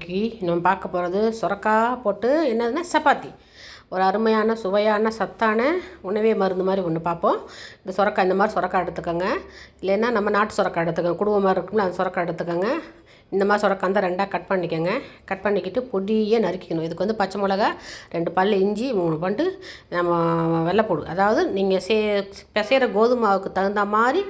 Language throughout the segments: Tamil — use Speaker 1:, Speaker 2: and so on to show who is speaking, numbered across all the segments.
Speaker 1: இன்றைக்கி நம்ம பார்க்க போகிறது சுரக்காய் போட்டு என்னதுன்னா சப்பாத்தி. ஒரு அருமையான சுவையான சத்தான உணவே மருந்து மாதிரி ஒன்று பார்ப்போம். இந்த சுரக்காய் இந்த மாதிரி சுரக்காய் எடுத்துக்கோங்க. இல்லைன்னா நம்ம நாட்டு சுரக்காய் எடுத்துக்கோங்க. குடும்பமாக மாதிரி இருக்கும்ல அந்த சுரக்காய் எடுத்துக்கோங்க. இந்த மாதிரி சுரக்காய் ரெண்டாக கட் பண்ணிக்கோங்க. கட் பண்ணிக்கிட்டு பொடியை நறுக்கிக்கணும். இதுக்கு வந்து பச்சை மிளகா ரெண்டு பல் இஞ்சி மூணு பண்டு நம்ம வெள்ளைப்பூடு. அதாவது நீங்கள் சே பிசைகிற கோதுமாவுக்கு தகுந்த மாதிரி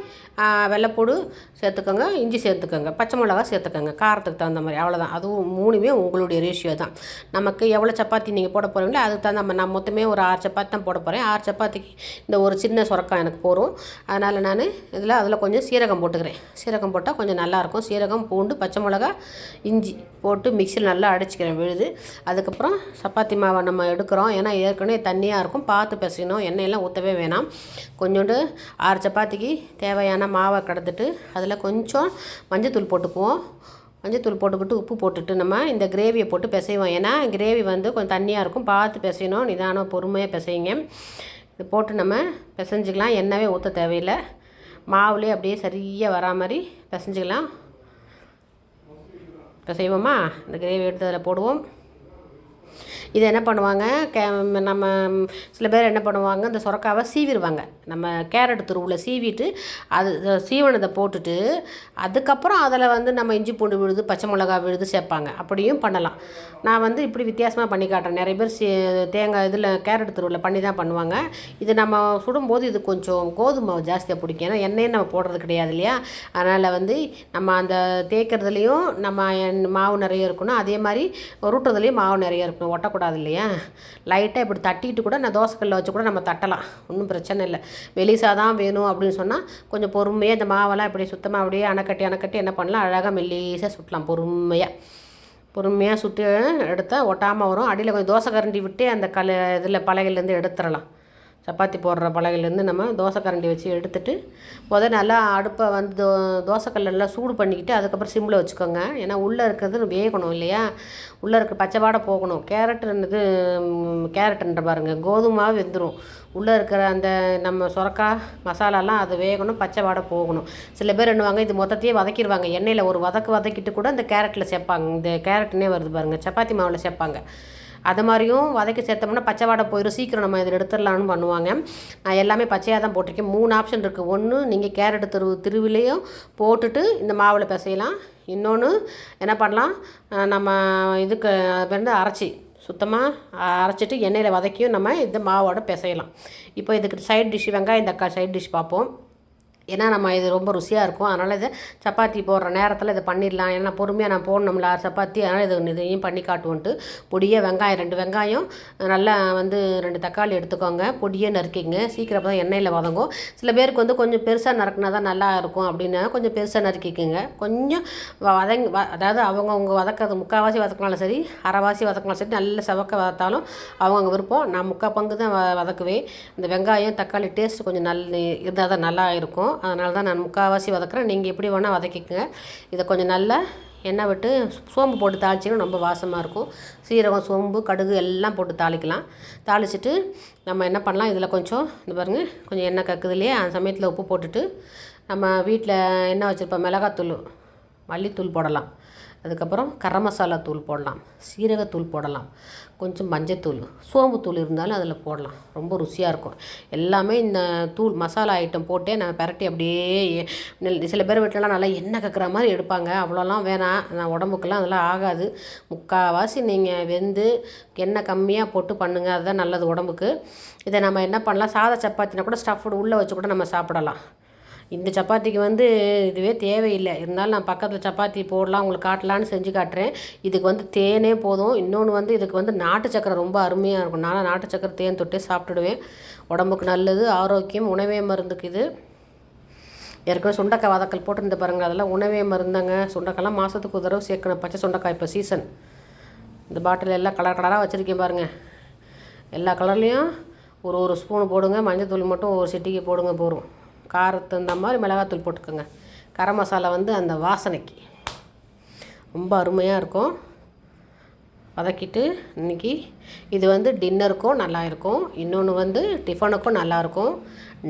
Speaker 1: வெள்ளைப்பூடு சேர்த்துக்கோங்க இஞ்சி சேர்த்துக்கோங்க பச்சை மிளகா சேர்த்துக்கோங்க காரத்துக்கு தகுந்த மாதிரி. அவ்வளோதான் அதுவும் மூணுமே உங்களுடைய ரேஷியோ தான். நமக்கு எவ்வளோ சப்பாத்தி நீங்கள் போட போகிறீங்களோ அதுக்கு தகுந்த மாதிரி நான் மொத்தமே ஒரு ஆறு சப்பாத்தி தான் போட போகிறேன் ஆறு சப்பாத்திக்கு இந்த ஒரு சின்ன சுரக்காய் எனக்கு போகும் அதனால் நான் இதில் அதில் கொஞ்சம் சீரகம் போட்டுக்கிறேன். சீரகம் போட்டால் கொஞ்சம் நல்லாயிருக்கும் சீரகம் பூண்டு பச்சை மிளகா மிளகா இஞ்சி போட்டு மிக்சியில் நல்லா அடிச்சுக்கிறேன் விழுது. அதுக்கப்புறம் சப்பாத்தி மாவை நம்ம எடுக்கிறோம். ஏன்னா ஏற்கனவே தண்ணியாக இருக்கும். பார்த்து பிசையணும். எண்ணெயெல்லாம் ஊற்றவே வேணாம். கொஞ்சோண்டு ஆறு சப்பாத்திக்கு தேவையான மாவை கடந்துட்டு அதில் கொஞ்சம் மஞ்சத்தூள் போட்டுக்குவோம். மஞ்சத்தூள் போட்டுக்கிட்டு உப்பு போட்டுட்டு நம்ம இந்த கிரேவியை போட்டு பிசைவோம். ஏன்னா கிரேவி வந்து கொஞ்சம் தண்ணியாக இருக்கும். பார்த்து பிசையணும். நிதானம் பொறுமையாக பிசைங்க இது போட்டு நம்ம பிசைஞ்சிக்கலாம். எண்ணெயே ஊற்ற தேவையில்லை. மாவுலேயே அப்படியே சரியாக வரா மாதிரி பிசைஞ்சிக்கலாம். இப்போ செய்வோமா இந்த கிரேவி எடுத்து அதில் போடுவோம். இது என்ன பண்ணுவாங்க? கே நம்ம சில பேர் என்ன பண்ணுவாங்க? இந்த சுரக்காவை சீவிடுவாங்க நம்ம கேரட் துருவில் சீவிட்டு அது சீவனத்தை போட்டுட்டு அதுக்கப்புறம் அதில் வந்து நம்ம இஞ்சி பூண்டு விழுது பச்சை மிளகா விழுது சேர்ப்பாங்க. அப்படியும் பண்ணலாம். நான் வந்து இப்படி வித்தியாசமாக பண்ணி காட்டுறேன். நிறைய பேர் சீ தேங்காய் இதில் கேரட் துருவில் பண்ணி தான் பண்ணுவாங்க. இது நம்ம சுடும்போது இது கொஞ்சம் கோதுமை ஜாஸ்தியாக பிடிக்கும். ஏன்னா எண்ணெயும் நம்ம போடுறது கிடையாது இல்லையா? அதனால் வந்து நம்ம அந்த தேய்க்கிறதுலேயும் நம்ம மாவு நிறைய இருக்கணும். அதே மாதிரி உருட்டுறதுலையும் மாவு நிறைய இருக்கணும். ஒட்டக்கூடாது. இல்லையா லைட்டாக இப்படி தட்டிட்டு கூட நான் தோசைக்கல்லில் வச்சு கூட நம்ம தட்டலாம். ஒன்றும் பிரச்சனை இல்லை. மெலிசாக தான் வேணும் அப்படின்னு சொன்னால் கொஞ்சம் பொறுமையாக இந்த மாவெல்லாம் இப்படி சுத்தமாக அப்படியே அணைக்கட்டி அணைக்கட்டி என்ன பண்ணலாம்? அழகாக மெல்லிசாக சுட்டலாம் பொறுமையாக பொறுமையாக சுட்டு எடுத்தால் ஒட்டாமல் வரும். அடியில் கொஞ்சம் தோசை கரண்டி விட்டு அந்த கல் இதில் பலகையிலேருந்து எடுத்துடலாம். சப்பாத்தி போடுற பலகையிலேருந்து நம்ம தோசை கரண்டி வச்சு எடுத்துட்டு முதல் நல்லா அடுப்பை வந்து தோ தோசைக்கல்ல நல்லா சூடு பண்ணிக்கிட்டு அதுக்கப்புறம் சிம்மில் வச்சுக்கோங்க. ஏன்னா உள்ளே இருக்கிறது வேகணும் இல்லையா? உள்ளே இருக்க பச்சைப்பாடை போகணும். கேரட்டுன்றது கேரட்டுன்ற பாருங்க. கோதுமாவே வெந்துடும் உள்ளே இருக்கிற அந்த நம்ம சுரக்கா மசாலாலாம் அது வேகணும் பச்சை வாடை போகணும். சில பேர் என்னவாங்க இது மொத்தத்தையே வதக்கிடுவாங்க. எண்ணெயில் ஒரு வதக்கு வதக்கிட்டு கூட இந்த கேரட்டில் சேர்ப்பாங்க. இந்த கேரட்னே வருது பாருங்கள் சப்பாத்தி மாவில் சேர்ப்பாங்க. அது மாதிரியும் வதக்கி சேர்த்தோம்னா பச்சை வாடை போயிடும் சீக்கிரம் நம்ம இதில் எடுத்துடலான்னு பண்ணுவாங்க. நான் எல்லாமே பச்சையாக தான் போட்டிருக்கேன். மூணு ஆப்ஷன் இருக்குது ஒன்று நீங்கள் கேரட் திரு திருவிலையும் போட்டுட்டு இந்த மாவில் பிசையலாம். இன்னொன்று என்ன பண்ணலாம்? நம்ம இதுக்கு வந்து அரைச்சி சுத்தமாக அரைச்சிட்டு எண்ணெயில் வதக்கியும் நம்ம இந்த மாவோட பிசையலாம். இப்போ இதுக்கு சைட் டிஷ் வெங்காயம் தக்காளி சைட் டிஷ் பார்ப்போம். ஏன்னா நம்ம இது ரொம்ப ருசியாக இருக்கும். அதனால் இதை சப்பாத்தி போடுற நேரத்தில் இதை பண்ணிடலாம். ஏன்னா பொறுமையாக நான் போடணும்ல ஆறு சப்பாத்தி. அதனால் இது இதையும் பண்ணி காட்டுவோன்ட்டு. பொடியாக வெங்காயம் ரெண்டு வெங்காயம் நல்லா வந்து ரெண்டு தக்காளி எடுத்துக்கோங்க. பொடியாக நறுக்கிங்க. சீக்கிரம் தான் எண்ணெயில் வதங்கும். சில பேருக்கு வந்து கொஞ்சம் பெருசாக நறுக்குனா தான் நல்லா இருக்கும் அப்படின்னா கொஞ்சம் பெருசாக நறுக்கிக்கோங்க. கொஞ்சம் வ- வதங்கி வ அதாவது அவங்கவுங்க வதக்கிறது முக்கால்வாசி வதக்கினாலும் சரி அரைவாசி வதக்கினாலும் சரி நல்ல செவக்க வதத்தாலும் அவங்கவுங்க விருப்பம். நான் முக்கால் பங்கு தான் வ- வதக்குவேன். இந்த வெங்காயம் தக்காளி டேஸ்ட் கொஞ்சம் நல்ல இருந்தால் தான் நல்லா இருக்கும். அதனால தான் நான் முக்கால்வாசி வதக்குறேன். நீங்கள் எப்படி வேணால் வதக்கிக்கங்க. இதை கொஞ்சம் நல்லா எண்ணெய் விட்டு சோம்பு போட்டு தாளிச்சிங்கன்னா ரொம்ப வாசமாக இருக்கும். சீரகம் சோம்பு கடுகு எல்லாம் போட்டு தாளிக்கலாம். தாளிச்சிட்டு நம்ம என்ன பண்ணலாம்? இதில் கொஞ்சம் இந்த பாருங்க கொஞ்சம் எண்ணெய் கக்குது இல்லையா? அந்த சமயத்தில் உப்பு போட்டுட்டு நம்ம வீட்டில் என்ன வச்சுருப்போம்? மிளகாத்தூள் மல்லித்தூள் போடலாம். அதுக்கப்புறம் கரம் மசாலா தூள் போடலாம் சீரகத்தூள் போடலாம் கொஞ்சம் மஞ்சத்தூள் சோம்புத்தூள் இருந்தாலும் அதில் போடலாம். ரொம்ப ருசியாக இருக்கும். எல்லாமே இந்த தூள் மசாலா ஐட்டம் போட்டே நான் பரட்டி அப்படியே நெல் சில பேர் வீட்டிலலாம் நல்லா எண்ணெய் கக்கிற மாதிரி எடுப்பாங்க. அவ்வளோலாம் வேணாம். நான் உடம்புக்கெல்லாம் அதெல்லாம் ஆகாது. முக்கால்வாசி நீங்கள் வெந்து எண்ணெய் கம்மியாக போட்டு பண்ணுங்கள் அதுதான் நல்லது உடம்புக்கு. இதை நம்ம என்ன பண்ணலாம்? சாதா சப்பாத்தினா கூட ஸ்டஃப்டு உள்ளே வச்சு கூட நம்ம சாப்பிடலாம். இந்த சப்பாத்திக்கு வந்து இதுவே தேவையில்லை. இருந்தாலும் நான் பக்கத்தில் சப்பாத்தி போடலாம் உங்களுக்கு காட்டலான்னு செஞ்சு காட்டுறேன். இதுக்கு வந்து தேனே போதும். இன்னொன்று வந்து இதுக்கு வந்து நாட்டு சக்கரை ரொம்ப அருமையாக இருக்கும். நானும் நாட்டு சக்கரை தேன் தொட்டே சாப்பிட்டுடுவேன். உடம்புக்கு நல்லது ஆரோக்கியம் உணவே மருந்துக்கு இது. ஏற்கனவே சுண்டக்காய் வதக்கல் போட்டிருந்த பாருங்க அதெல்லாம் உணவே மருந்தாங்க. சுண்டக்காய்லாம் மாதத்துக்கு ஒரு தடவை சேர்க்கணும். பச்சை சுண்டக்காய் இப்போ சீசன் இந்த பாட்டில் எல்லாம் கலர் கலராக வச்சுருக்கேன் பாருங்கள் எல்லா கலர்லேயும் ஒரு ஒரு ஸ்பூன் போடுங்க. மஞ்சத்தூள் மட்டும் ஒரு சிட்டிக்கு போடுங்க போதும். காரத்து இந்த மாதிரி மிளகாத்தூள் போட்டுக்கோங்க. கரம் மசாலா வந்து அந்த வாசனைக்கு. ரொம்ப அருமையாக இருக்கும். வதக்கிட்டு இன்னைக்கு இது வந்து டின்னருக்கும் நல்லா இருக்கும். இன்னொன்று வந்து டிஃபனுக்கும் நல்லாயிருக்கும்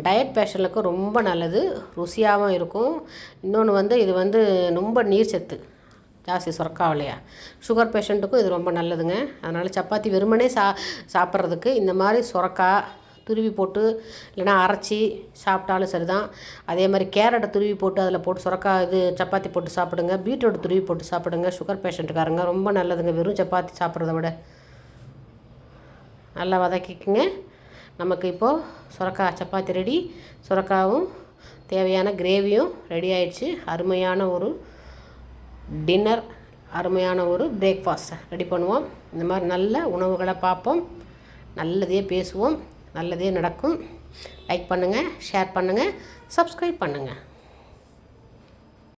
Speaker 1: டயட் பேஷனுக்கும் ரொம்ப நல்லது. ருசியாகவும் இருக்கும். இன்னொன்று வந்து இது வந்து ரொம்ப நீர் சத்து. ஜாஸ்தி சுரக்காவில்லையா சுகர் பேஷண்ட்டுக்கும் இது ரொம்ப நல்லதுங்க. அதனால் சப்பாத்தி வெறுமனே சா சாப்பிட்றதுக்கு இந்த மாதிரி சுரக்காய் துருவி போட்டு இல்லைனா அரைச்சி சாப்பிட்டாலும் சரி தான் அதே மாதிரி கேரட்டை துருவி போட்டு அதில் போட்டு சுரக்காய் இது சப்பாத்தி போட்டு சாப்பிடுங்க. பீட்ரூட் துருவி போட்டு சாப்பிடுங்க. சுகர் பேஷண்ட்டுக்காரங்க ரொம்ப நல்லதுங்க. வெறும் சப்பாத்தி சாப்பிட்றத விட. நல்லா வதக்கிக்குங்க. நமக்கு இப்போது சுரக்காய் சப்பாத்தி ரெடி. சுரக்காவும் தேவையான கிரேவியும் ரெடி ஆயிடுச்சு. அருமையான ஒரு டின்னர் அருமையான ஒரு பிரேக்ஃபாஸ்ட் ரெடி பண்ணுவோம். இந்த மாதிரி நல்ல உணவுகளை பார்ப்போம். நல்லதே பேசுவோம். நல்லதே நடக்கும். லைக் பண்ணுங்கள் ஷேர் பண்ணுங்கள் சப்ஸ்கிரைப் பண்ணுங்கள்